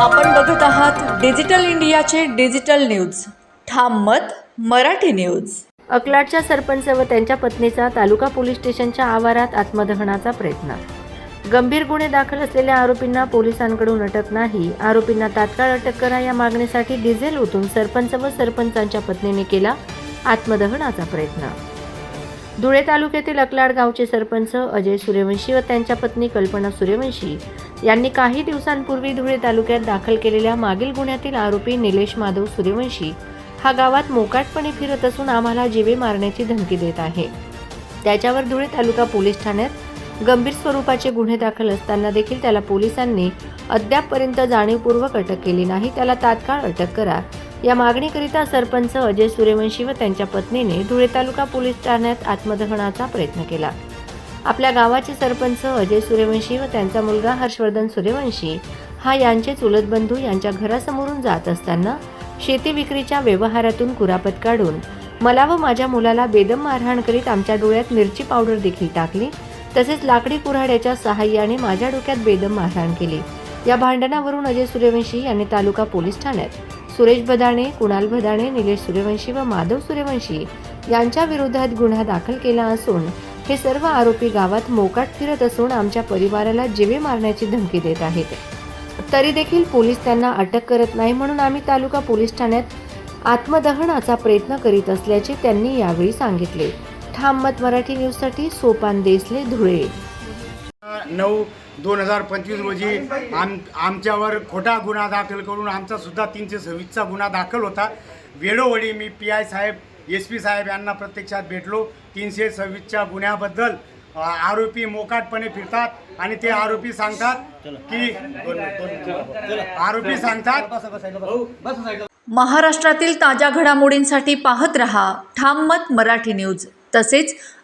आपण बघत आहात डिजिटल इंडियाचे डिजिटल न्यूज. ठाम मत मराठी न्यूज. अकलाडच्या सरपंच व त्यांच्या पत्नीचा तालुका पोलीस स्टेशनच्या आवारात आत्मदहनाचा प्रयत्न. गंभीर गुन्हे दाखल असलेल्या आरोपींना पोलिसांकडून अटक नाही. आरोपींना तात्काळ अटक करा या मागणीसाठी डिझेल ओतून सरपंच व सरपंचांच्या पत्नीने केला आत्मदहनाचा प्रयत्न. धुळे तालुक्यातील अकलाड गावचे सरपंच अजय सूर्यवंशी व त्यांच्या पत्नी कल्पना सूर्यवंशी यांनी काही दिवसांपूर्वी धुळे तालुक्यात दाखल केलेल्या मागील गुन्ह्यातील आरोपी निलेश माधव सूर्यवंशी हा गावात मोकाटपणे फिरत असून आम्हाला जीवे मारण्याची धमकी देत आहे. त्याच्यावर धुळे तालुका पोलीस ठाण्यात गंभीर स्वरूपाचे गुन्हे दाखल असताना देखील त्याला पोलिसांनी अद्यापपर्यंत जाणीवपूर्वक अटक केली नाही. त्याला तात्काळ अटक करा. या मागणीकरिता सरपंच अजय सूर्यवंशी व त्यांच्या पत्नीने धुळे तालुका पोलीस ठाण्यात आत्मदहनाचा प्रयत्न केला. आपल्या गावाचे सरपंच अजय सूर्यवंशी व त्यांचा मुलगा हर्षवर्धन सूर्यवंशी हा यांचे चुलत बंधू यांच्या घरासमोरून जात असताना शेती विक्रीच्या व्यवहारातून कुरापत काढून मला व माझ्या मुलाला बेदम मारहाण करीत आमच्या डोळ्यात मिरची पावडर देखील टाकली तसेच लाकडी कुऱ्हाड्याच्या सहाय्याने माझ्या डोक्यात बेदम मारहाण केली. या भांडणावरून अजय सूर्यवंशी यांनी तालुका पोलीस ठाण्यात सुरेश बदाणे कुणाल बदाणे निलेश सूर्यवंशी व माधव सूर्यवंशी यांच्या विरोधात गुन्हा दाखल केला असून हे सर्व आरोपी गावात मोकाट फिरत असून आमच्या परिवाराला जीवे मारण्याची धमकी देत आहेत. तरी देखील पोलीस त्यांना अटक करत नाही म्हणून आम्ही तालुका पोलीस ठाण्यात आत्मदहनाचा प्रयत्न करीत असल्याचे त्यांनी यावेळी सांगितले. ठाम मत मराठी न्यूजसाठी सोपान देसले धुळे. नऊ दोन हजार पंचवीस रोजी आम आमच्यावर खोटा गुन्हा दाखल करून आमचा सुद्धा तीनशे सव्वीसचा गुन्हा दाखल होता. वेळोवेळी मी पी आय साहेब एस पी साहेब यांना प्रत्यक्षात भेटलो. तीनशे सव्वीसच्या गुन्ह्याबद्दल आरोपी मोकाटपणे फिरतात आणि ते आरोपी सांगतात की आरोपी सांगतात महाराष्ट्रातील ताज्या घडामोडींसाठी पाहत रहा. ठाम मत मराठी न्यूज. तसेच